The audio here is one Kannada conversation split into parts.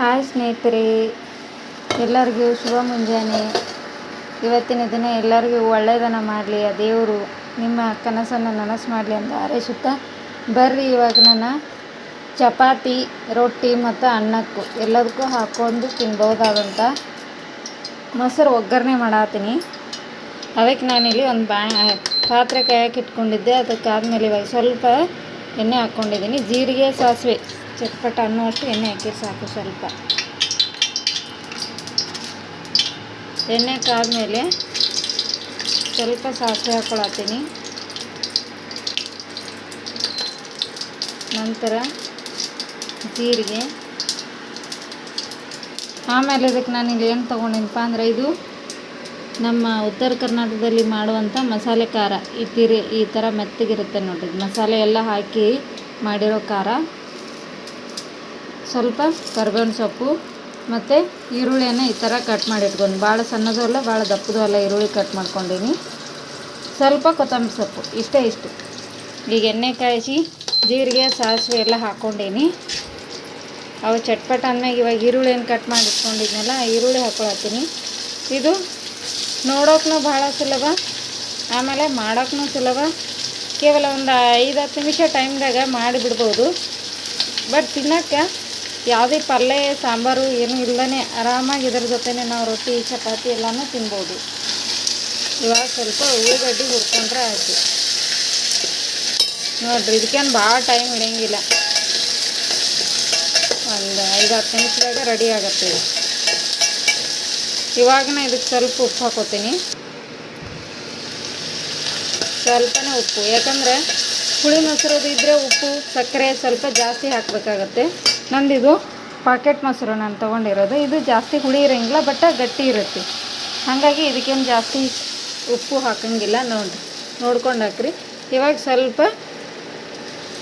ಹಾಯ್ ಸ್ನೇಹಿತರೆ, ಎಲ್ಲರಿಗೂ ಶುಭ ಮುಂಜಾನೆ. ಇವತ್ತಿನ ದಿನ ಎಲ್ಲರಿಗೂ ಒಳ್ಳೆಯದನ್ನು ಮಾಡಲಿ, ಆ ದೇವರು ನಿಮ್ಮ ಕನಸನ್ನು ನನಸು ಮಾಡಲಿ ಅಂತ ಹಾರೈಸುತ್ತಾ ಬರ್ರಿ. ಇವಾಗ ನಾನು ಚಪಾತಿ, ರೊಟ್ಟಿ ಮತ್ತು ಅನ್ನಕ್ಕೂ ಎಲ್ಲದಕ್ಕೂ ಹಾಕ್ಕೊಂಡು ತಿನ್ಬೋದಾದಂಥ ಮೊಸರು ಒಗ್ಗರಣೆ ಮಾಡತ್ತೀನಿ ಅದಕ್ಕೆ ನಾನಿಲ್ಲಿ ಒಂದು ಬ್ಯಾ ಪಾತ್ರೆ ಕಾಯಕ್ಕೆ ಇಟ್ಕೊಂಡಿದ್ದೆ. ಅದಕ್ಕಾದ್ಮೇಲೆ ಇವಾಗ ಸ್ವಲ್ಪ ಎಣ್ಣೆ ಹಾಕ್ಕೊಂಡಿದ್ದೀನಿ ಜೀರಿಗೆ, ಸಾಸಿವೆ. ಚಟ್ಪಟ ಅನ್ನುವಷ್ಟು ಎಣ್ಣೆ ಹಾಕಿ ಸಾಕು ಸ್ವಲ್ಪ. ಎಣ್ಣೆ ಕಾದ್ಮೇಲೆ ಸ್ವಲ್ಪ ಸಾಸಿವೆ ಹಾಕ್ಕೊಳತ್ತೀನಿ ನಂತರ ಜೀರಿಗೆ. ಆಮೇಲೆ ಇದಕ್ಕೆ ನಾನು ಇಲ್ಲಿ ಏನು ತೊಗೊಂಡಿನಪ್ಪ ಅಂದರೆ ಇದು ನಮ್ಮ ಉತ್ತರ ಕರ್ನಾಟಕದಲ್ಲಿ ಮಾಡುವಂಥ ಮಸಾಲೆ ಖಾರ. ಈ ತಿರಿ ಈ ಥರ ಮೆತ್ತಗಿರುತ್ತೆ ನೋಡಿರಿ. ಮಸಾಲೆ ಎಲ್ಲ ಹಾಕಿ ಮಾಡಿರೋ ಖಾರ. ಸ್ವಲ್ಪ ಕರ್ಬೇವಿನ ಸೊಪ್ಪು ಮತ್ತು ಈರುಳ್ಳಿಯನ್ನು ಈ ಥರ ಕಟ್ ಮಾಡಿ ಇಟ್ಕೊಂಡು ಭಾಳ ಸಣ್ಣದೂ ಅಲ್ಲ ಭಾಳ ದಪ್ಪದೂ ಅಲ್ಲ, ಈರುಳ್ಳಿ ಕಟ್ ಮಾಡ್ಕೊಂಡೀನಿ. ಸ್ವಲ್ಪ ಕೊತ್ತಂಬರಿ ಸೊಪ್ಪು, ಇಷ್ಟೇ ಇಷ್ಟು. ಈಗ ಎಣ್ಣೆ ಕಾಯಿಸಿ, ಜೀರಿಗೆ, ಸಾಸಿವೆ ಎಲ್ಲ ಹಾಕ್ಕೊಂಡೀನಿ ಅವು ಚಟ್ಪಟ ಅಂದಮೇಲೆ ಇವಾಗ ಈರುಳ್ಳಿಯನ್ನು ಕಟ್ ಮಾಡಿಟ್ಕೊಂಡಿದ್ನಲ್ಲ ಈರುಳ್ಳಿ ಹಾಕ್ಕೊಳತ್ತೀನಿ ಇದು ನೋಡೋಕ್ಕೂ ಭಾಳ ಸುಲಭ, ಆಮೇಲೆ ಮಾಡೋಕ್ಕೂ ಸುಲಭ. ಕೇವಲ ಒಂದು ಐದು ಹತ್ತು ನಿಮಿಷ ಟೈಮ್ದಾಗ ಮಾಡಿಬಿಡ್ಬೋದು. ಬಟ್ ತಿನ್ನೋಕ್ಕೆ ಯಾವುದೇ ಪಲ್ಯ ಸಾಂಬಾರು ಏನೂ ಇಲ್ಲದೇ ಆರಾಮಾಗಿ ಇದ್ರ ಜೊತೆನೇ ನಾವು ರೊಟ್ಟಿ, ಚಪಾತಿ ಎಲ್ಲನೂ ತಿನ್ಬೋದು. ಇವಾಗ ಸ್ವಲ್ಪ ಉಳ್ಳಾಗಡ್ಡಿ ಹುರ್ಕೊಂಡ್ರೆ ಆಯಿತು. ನೋಡಿರಿ, ಇದಕ್ಕೇನು ಭಾಳ ಟೈಮ್ ಹಿಡಿಯಂಗಿಲ್ಲ. ಒಂದು ಐದು ಹತ್ತು ನಿಮಿಷದಾಗ ರೆಡಿ ಆಗುತ್ತೆ ಇವಾಗ ಇದಕ್ಕೆ ಸ್ವಲ್ಪ ಉಪ್ಪು ಹಾಕೋತೀನಿ. ಸ್ವಲ್ಪನೇ ಉಪ್ಪು. ಯಾಕಂದರೆ ಹುಳಿ ಮೊಸರದು ಇದ್ದರೆ ಉಪ್ಪು, ಸಕ್ಕರೆ ಸ್ವಲ್ಪ ಜಾಸ್ತಿ ಹಾಕಬೇಕಾಗತ್ತೆ. ನಂದಿದು ಪಾಕೆಟ್ ಮೊಸರು ನಾನು ತೊಗೊಂಡಿರೋದು. ಇದು ಜಾಸ್ತಿ ಹುಳಿ ಇರೋಂಗಿಲ್ಲ, ಬಟ್ ಗಟ್ಟಿ ಇರುತ್ತೆ. ಹಾಗಾಗಿ ಇದಕ್ಕೇನು ಜಾಸ್ತಿ ಉಪ್ಪು ಹಾಕಂಗಿಲ್ಲ. ನೋಡಿರಿ ನೋಡ್ಕೊಂಡು ಹಾಕ್ರಿ. ಇವಾಗ ಸ್ವಲ್ಪ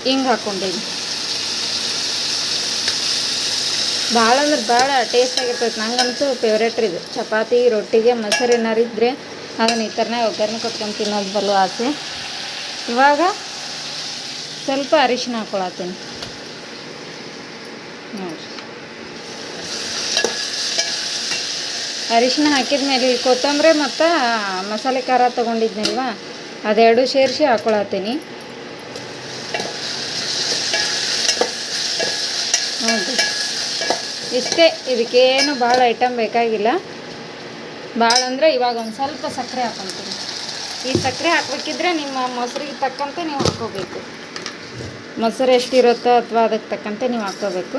ಹಿಂಗೆ ಹಾಕ್ಕೊಂಡಿದ್ದೀನಿ ಭಾಳ ಅಂದ್ರೆ ಭಾಳ ಟೇಸ್ಟ್ ಆಗಿರ್ತೈತೆ. ನಂಗಂತೂ ಫೇವ್ರೇಟ್ ಇದು. ಚಪಾತಿ, ರೊಟ್ಟಿಗೆ, ಮೊಸರು ಏನಾರು ಇದ್ದರೆ ಅದನ್ನು ಈ ಥರನೇ ಒಗ್ಗರಣೆ ಕೊಟ್ಕೊಂಡು ತಿನ್ನೋದು ಬಲು ಆಸೆ. ಇವಾಗ ಸ್ವಲ್ಪ ಅರಿಶಿನ ಹಾಕ್ಕೊಳತ್ತೀನಿ ಅರಿಶಿನ ಹಾಕಿದ ಈ ಕೊತ್ತಂಬರಿ ಮತ್ತು ಮಸಾಲೆ ಖಾರ ತೊಗೊಂಡಿದ್ನಲ್ವ? ಅದೆರಡು ಸೇರಿಸಿ ಹಾಕೊಳತ್ತೀನಿ. ನೋಡಿರಿ ಇಷ್ಟೇ, ಇದಕ್ಕೇನು ಭಾಳ ಐಟಮ್ ಬೇಕಾಗಿಲ್ಲ. ಭಾಳ ಅಂದರೆ ಇವಾಗ ಒಂದು ಸ್ವಲ್ಪ ಸಕ್ಕರೆ ಹಾಕೊತೀನಿ. ಈ ಸಕ್ಕರೆ ಹಾಕ್ಬೇಕಿದ್ರೆ ನಿಮ್ಮ ಮೊಸರಿಗೆ ತಕ್ಕಂತೆ ನೀವು ಹಾಕ್ಕೋಬೇಕು ಮೊಸರು ಎಷ್ಟಿರುತ್ತೋ ಅಥವಾ ಅದಕ್ಕೆ ತಕ್ಕಂತೆ ನೀವು ಹಾಕ್ಕೋಬೇಕು.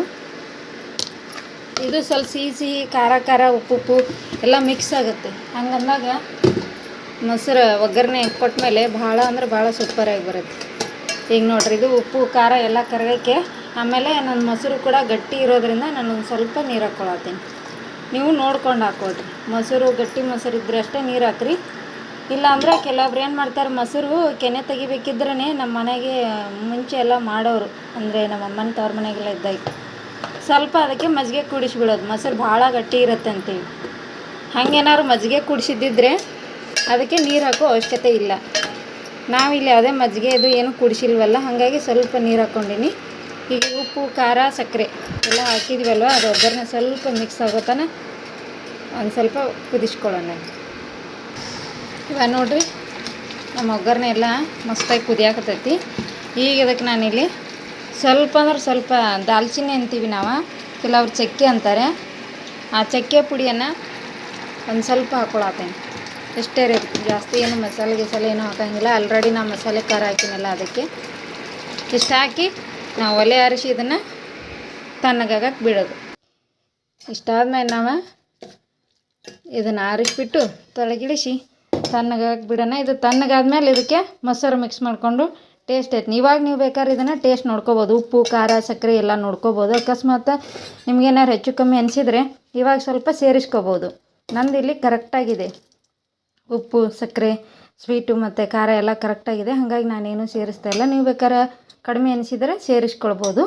ಇದು ಸ್ವಲ್ಪ ಸಿಹಿ ಸಿಹಿ ಖಾರ ಖಾರ ಉಪ್ಪು ಉಪ್ಪು ಎಲ್ಲ ಮಿಕ್ಸ್ ಆಗುತ್ತೆ. ಹಂಗಂದಾಗ ಮೊಸರು ಒಗ್ಗರಣೆ ಕೊಟ್ಮೇಲೆ ಭಾಳ ಅಂದ್ರೆ ಭಾಳ ಸೂಪರಾಗಿ ಬರುತ್ತೆ. ಈಗ ನೋಡ್ರಿ, ಇದು ಉಪ್ಪು, ಖಾರ ಎಲ್ಲ ಕರಗಕ್ಕೆ ಆಮೇಲೆ ನನ್ನ ಮೊಸರು ಕೂಡ ಗಟ್ಟಿ ಇರೋದ್ರಿಂದ ನಾನು ಒಂದು ಸ್ವಲ್ಪ ನೀರು ಹಾಕ್ಕೊಳತ್ತೀನಿ. ನೀವು ನೋಡ್ಕೊಂಡು ಹಾಕೊಳ್ರಿ ಮೊಸರು ಗಟ್ಟಿ ಮೊಸರು ಇದ್ದರೆ ಅಷ್ಟೇ ನೀರು ಹಾಕ್ರಿ. ಇಲ್ಲ ಅಂದರೆ ಕೆಲವೊಬ್ರು ಏನು ಮಾಡ್ತಾರೆ, ಮೊಸರು ಕೆನೆ ತೆಗಿಬೇಕಿದ್ರೇ ನಮ್ಮ ಮನೆಗೆ ಮುಂಚೆ ಎಲ್ಲ ಮಾಡೋರು. ಅಂದರೆ ನಮ್ಮ ಅಮ್ಮನ ತವ್ರ ಮನೆಗೆಲ್ಲ ಇದ್ದಾಗ. ಸ್ವಲ್ಪ ಅದಕ್ಕೆ ಮಜ್ಜಿಗೆ ಕುಡಿಸ್ಬಿಡೋದು. ಮೊಸರು ಭಾಳ ಗಟ್ಟಿ ಇರುತ್ತೆ ಅಂತೇಳಿ. ಹಾಗೇನಾದ್ರು ಮಜ್ಜಿಗೆ ಕುಡಿಸಿದ್ದಿದ್ರೆ ಅದಕ್ಕೆ ನೀರು ಹಾಕೋ ಅವಶ್ಯಕತೆ ಇಲ್ಲ. ನಾವಿಲ್ಲಿ ಯಾವುದೇ ಮಜ್ಜಿಗೆ ಅದು ಏನು ಕುಡಿಸಿಲ್ವಲ್ಲ, ಹಾಗಾಗಿ ಸ್ವಲ್ಪ ನೀರು ಹಾಕ್ಕೊಂಡಿನಿ ಈಗ ಉಪ್ಪು, ಖಾರ, ಸಕ್ಕರೆ ಎಲ್ಲ ಹಾಕಿದ್ವಲ್ವ, ಅದು ಒಗ್ಗರಣೆ ಸ್ವಲ್ಪ ಮಿಕ್ಸ್ ಆಗೋತನ ಒಂದು ಸ್ವಲ್ಪ ಕುದಿಸ್ಕೊಳ್ಳೋಣ. ಇವಾಗ ನೋಡ್ರಿ, ನಮ್ಮ ಒಗ್ಗರಣೆ ಎಲ್ಲ ಮಸ್ತಾಗಿ ಕುದಿಯಾಕತ್ತೈತಿ ಈಗ ಇದಕ್ಕೆ ನಾನಿಲ್ಲಿ ಸ್ವಲ್ಪ ಅಂದ್ರೆ ಸ್ವಲ್ಪ ದಾಲ್ಚಿನ್ನಿ ಅಂತೀವಿ ನಾವು, ಕೆಲವ್ರು ಚಕ್ಕೆ ಅಂತಾರೆ. ಆ ಚಕ್ಕೆ ಪುಡಿಯನ್ನು ಒಂದು ಸ್ವಲ್ಪ ಹಾಕ್ಕೊಳತ್ತೇನೆ ಎಷ್ಟೇ ರೀ ಜಾಸ್ತಿ ಏನು ಮಸಾಲೆ ಗಿಸಾಲೆ ಏನೂ ಹಾಕಂಗಿಲ್ಲ. ಆಲ್ರೆಡಿ ನಾವು ಮಸಾಲೆ ಖಾರ ಹಾಕಿನಲ್ಲ ಅದಕ್ಕೆ. ಇಷ್ಟು ಹಾಕಿ ನಾವು ಒಲೆ ಆರಿಸಿ ಇದನ್ನು ತಣ್ಣಗಾಗಕ್ಕೆ ಬಿಡೋದು. ಇಷ್ಟಾದ್ಮೇಲೆ ನಾವು ಇದನ್ನು ಆರಿಸ್ಬಿಟ್ಟು ತೊಳಗಿಳಿಸಿ. ತಣ್ಣಗಾಗಕ್ಕೆ ಬಿಡೋಣ. ಇದು ತಣ್ಣಗಾದ್ಮೇಲೆ ಇದಕ್ಕೆ ಮೊಸರು ಮಿಕ್ಸ್ ಮಾಡಿಕೊಂಡು ಟೇಸ್ಟ್ ಐತೆ. ಇವಾಗ ನೀವು ಬೇಕಾದ್ರೆ ಇದನ್ನು ಟೇಸ್ಟ್ ನೋಡ್ಕೋಬೋದು. ಉಪ್ಪು, ಖಾರ, ಸಕ್ಕರೆ ಎಲ್ಲ ನೋಡ್ಕೋಬೋದು. ಅಕಸ್ಮಾತ್ ನಿಮ್ಗೇನಾದ್ರು ಹೆಚ್ಚು ಕಮ್ಮಿ ಅನಿಸಿದರೆ ಇವಾಗ ಸ್ವಲ್ಪ ಸೇರಿಸ್ಕೋಬೋದು. ನಂದು ಇಲ್ಲಿ ಕರೆಕ್ಟಾಗಿದೆ ಉಪ್ಪು, ಸಕ್ಕರೆ ಸ್ವೀಟು ಮತ್ತು ಖಾರ ಎಲ್ಲ ಕರೆಕ್ಟಾಗಿದೆ ಹಾಗಾಗಿ ನಾನೇನು ಸೇರಿಸ್ತಾ ಇಲ್ಲ. ನೀವು ಬೇಕಾದ್ರೆ ಕಡಿಮೆ ಅನಿಸಿದರೆ ಸೇರಿಸ್ಕೊಳ್ಬೋದು.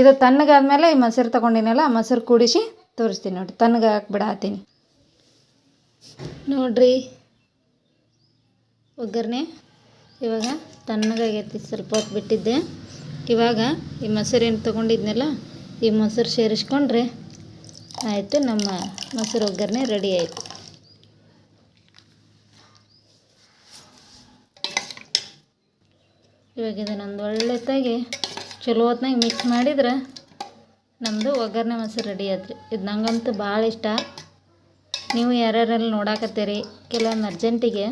ಇದು ತಣ್ಣಗಾದ್ಮೇಲೆ ಈ ಮೊಸರು ತೊಗೊಂಡಿನಲ್ಲ, ಆ ಮೊಸರು ಕೂಡಿಸಿ ತೋರಿಸ್ತೀನಿ ನೋಡಿ ತಣ್ಣಗೆ ಹಾಕ್ಬಿಡತ್ತೀನಿ ನೋಡ್ರಿ. ಒಗ್ಗರಣೆ. ಇವಾಗ ತಣ್ಣಗಾಗೈತಿ ಸ್ವಲ್ಪ ಹೊತ್ತು ಬಿಟ್ಟಿದ್ದೆ. ಇವಾಗ ಈ ಮೊಸರು ಏನು ತೊಗೊಂಡಿದ್ನಲ್ಲ, ಈ ಮೊಸರು ಸೇರಿಸ್ಕೊಂಡ್ರೆ ಆಯಿತು, ನಮ್ಮ ಮೊಸರು ಒಗ್ಗರಣೆ ರೆಡಿ ಆಯಿತು. ಇವಾಗ ಇದನ್ನೊಂದು ಒಳ್ಳೆತಾಗಿ ಚಲೋ ಹೊತ್ನಾಗ ಮಿಕ್ಸ್ ಮಾಡಿದ್ರೆ ನಮ್ಮದು ಒಗ್ಗರಣೆ ಮೊಸರು ರೆಡಿ ಆಯ್ತು ಇದು ನಂಗಂತೂ ಭಾಳ ಇಷ್ಟ. ನೀವು ಯಾರ್ಯಾರಲ್ಲಿ ನೋಡಾಕತ್ತೀರಿ, ಕೆಲವೊಂದು ಅರ್ಜೆಂಟಿಗೆ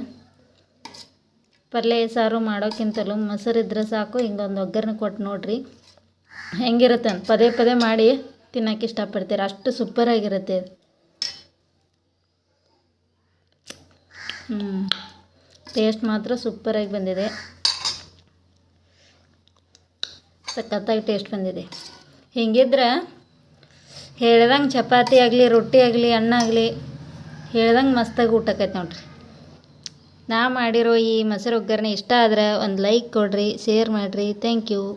ಪಲ್ಯ ಸಾರು ಮಾಡೋಕ್ಕಿಂತಲೂ ಮೊಸರು ಇದ್ರೆ ಸಾಕು, ಹಿಂಗೊಂದು ಒಗ್ಗರಣೆ ಕೊಟ್ಟು ನೋಡ್ರಿ. ಹೆಂಗಿರುತ್ತೆ ಅಂತ ಪದೇ ಪದೇ ಮಾಡಿ ತಿನ್ನೋಕೆ ಇಷ್ಟಪಡ್ತೀರ, ಅಷ್ಟು ಸೂಪರಾಗಿರುತ್ತೆ ಹ್ಞೂ ಟೇಸ್ಟ್ ಮಾತ್ರ ಸೂಪರಾಗಿ ಬಂದಿದೆ. ಸಖತ್ತಾಗಿ ಟೇಸ್ಟ್ ಬಂದಿದೆ. ಹಿಂಗಿದ್ರೆ ಹೇಳ್ದಂಗೆ ಚಪಾತಿ ಆಗಲಿ, ರೊಟ್ಟಿ ಆಗಲಿ ಆಗಲಿ, ಹೇಳ್ದಂಗೆ ಮಸ್ತಾಗಿ ಊಟಕ್ಕೈತೆ ನೋಡ್ರಿ. ನಾ ಮಾಡಿರೋ ಈ ಮೊಸರು ಒಗ್ಗರಣೆ ಇಷ್ಟ ಆದ್ರೆ ಒಂದು ಲೈಕ್ ಕೊಡ್ರಿ ಶೇರ್ ಮಾಡಿರಿ. Thank you